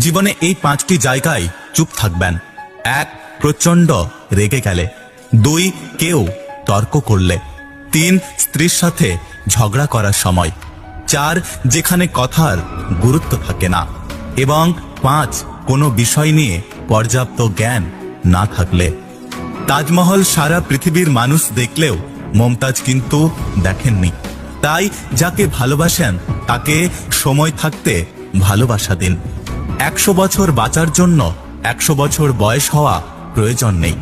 জীবনে এই পাঁচটি জায়গায় চুপ থাকবেন। এক প্রচণ্ড রেগে গেলে। দুই, কেউ তর্ক করলে। তিন, স্ত্রীর সাথে ঝগড়া করার সময়। চার, যেখানে কথার গুরুত্ব থাকে না। এবং পাঁচ, কোনো বিষয় নিয়ে পর্যাপ্ত জ্ঞান না থাকলে। তাজমহল সারা পৃথিবীর মানুষ দেখলেও মমতাজ কিন্তু দেখেননি। তাই যাকে ভালোবাসেন, তাকে সময় থাকতে ভালোবাসা দিন। একশো বছর বাঁচার জন্য একশো বছর বয়স হওয়া প্রয়োজন নেই।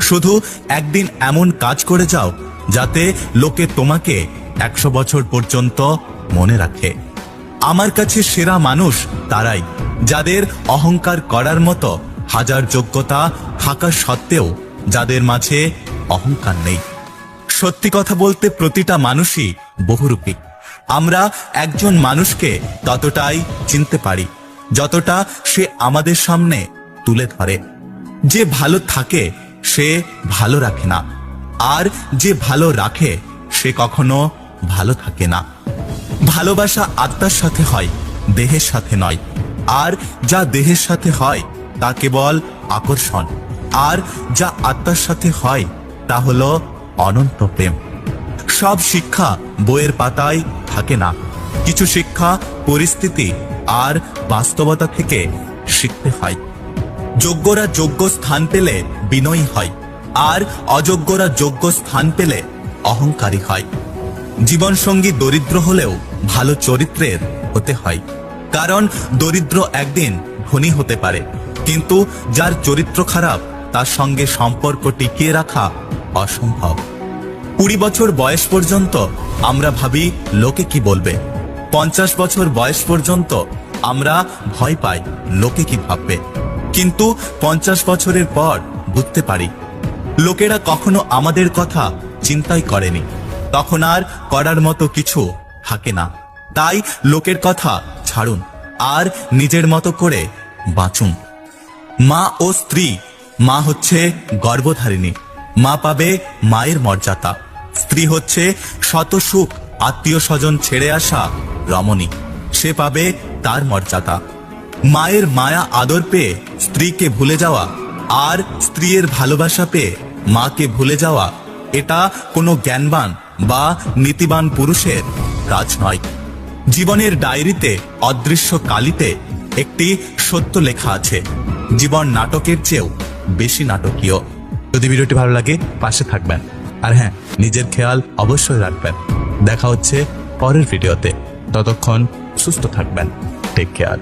শুধু একদিন এমন কাজ করে যাও যাতে লোকে তোমাকে একশো বছর পর্যন্ত মনে রাখে। আমার কাছে সেরা মানুষ তারাই, যাদের অহংকার করার মতো হাজার যোগ্যতা থাকা সত্ত্বেও যাদের মাঝে অহংকার নেই। সত্যি কথা বলতে প্রতিটা মানুষই বহুরূপী। আমরা একজন মানুষকে ততটাই চিনতে পারি। যতটা সে আমাদের সামনে তুলে ধরে। যে ভালো থাকে, সে ভালো রাখে না। আর যে ভালো রাখে, সে কখনো ভালো থাকে না। ভালোবাসা আত্মার সাথে হয়, দেহের সাথে নয়। আর যা দেহের সাথে হয়, তা কেবল আকর্ষণ। আর যা আত্মার সাথে হয়, তা হলো অনন্ত প্রেম। সব শিক্ষা বইয়ের পাতায় থাকে না। কিছু শিক্ষা পরিস্থিতি আর বাস্তবতা থেকে শিখতে হয়। যোগ্যরা যোগ্য স্থান পেলে বিনয়ী হয়, আর অযোগ্যরা যোগ্য স্থান পেলে অহংকারী হয়। জীবনসঙ্গী দরিদ্র হলেও ভালো চরিত্রের হতে হয়, কারণ দরিদ্র একদিন ধনী হতে পারে, কিন্তু যার চরিত্র খারাপ, তার সঙ্গে সম্পর্ক টিকিয়ে রাখা অসম্ভব। কুড়ি বছর বয়স পর্যন্ত আমরা ভাবি, লোকে কি বলবে? পঞ্চাশ বছর বয়স পর্যন্ত আমরা ভয় পাই, লোকে কি ভাববে? কিন্তু পঞ্চাশ বছরের পর বুঝতে পারি, লোকেরা কখনো আমাদের কথা চিন্তাই করেনি। তখন আর করার মতো কিছু থাকে না। তাই লোকের কথা ছাড়ুন আর নিজের মতো করে বাঁচুন। মা ও স্ত্রী, মা হচ্ছে গর্ভধারিণী, মা পাবে মায়ের মর্যাদা। স্ত্রী হচ্ছে শত সুখ আত্মীয় স্বজন ছেড়ে আসা রমণী। সে পাবে তার মর্যাদা। মায়ের মায়া আদর পেয়ে স্ত্রীকে ভুলে যাওয়া আর স্ত্রীর ভালোবাসা পেয়ে মাকে ভুলে যাওয়া, এটা কোনো জ্ঞানবান বা নীতিবান পুরুষের কাজ নয়। জীবনের ডায়েরিতে, অদৃশ্য কালিতে একটি সত্য লেখা আছে, জীবন নাটকের চেয়েও বেশি নাটকীয়। যদি ভিডিওটি ভালো লাগে, পাশে থাকবেন। আর হ্যাঁ নিজের খেয়াল অবশ্যই রাখবেন। দেখা হচ্ছে পরের ভিডিওতে। ততক্ষণ সুস্থ থাকবেন। Take care